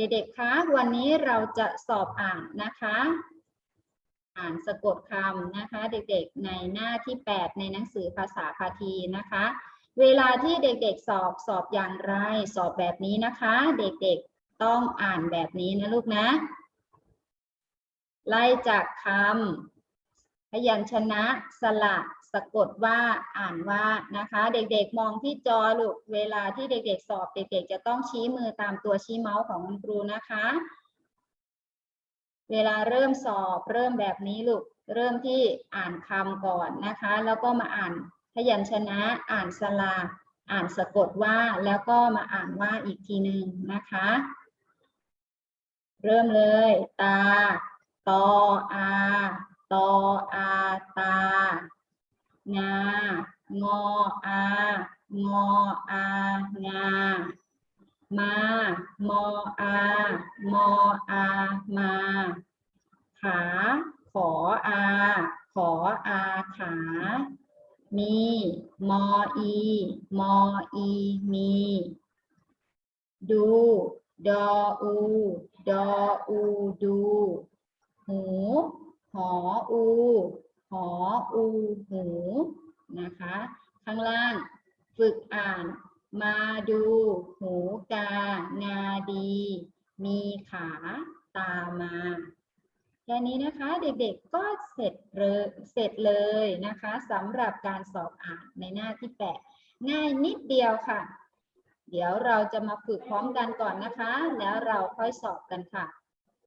เด็กๆคะวันนี้เราจะสอบอ่านนะคะ อ่านสะกดคำนะคะ เด็กๆในหน้าที่ 8 ในหนังสือภาษาพาทีนะคะ เวลาที่เด็กๆสอบสอบอย่างไร สอบแบบนี้นะคะ เด็กๆต้องอ่านแบบนี้นะลูกนะ ไล่จากคำ พยัญชนะสระสะกดว่าอ่านว่านะคะ เด็กๆมองที่จอลูกเวลาที่เด็ก ๆ สอบ เด็ก ๆ จะต้องชี้มือตามตัวชี้เมาส์ของคุณครูนะคะ เวลาเริ่มสอบเริ่มแบบนี้ลูกเริ่มที่อ่านคำก่อนนะคะ แล้วก็มาอ่านพยัญชนะอ่านสระอ่านสะกดว่าแล้วก็มาอ่านว่าอีกทีหนึ่งนะคะ เริ่มเลย ตาตออา ตออาตา งา งออา งออา งา มา มออา มออา มา ขา ขออา ขออาขา มี มออี มออี มี ดูดออู ดออู ดู หู หออู หออูหูนะคะ ข้างล่างฝึกอ่าน มาดู หูกา งาดี มีขาตามมาแค่นี้นะคะเด็กๆก็เสร็จเลยเสร็จเลยนะคะสำหรับการสอบอ่านในหน้าที่แปดง่ายนิดเดียวค่ะ เดี๋ยวเราจะมาฝึกพร้อมกันก่อนนะคะ แล้วเราค่อยสอบกันค่ะ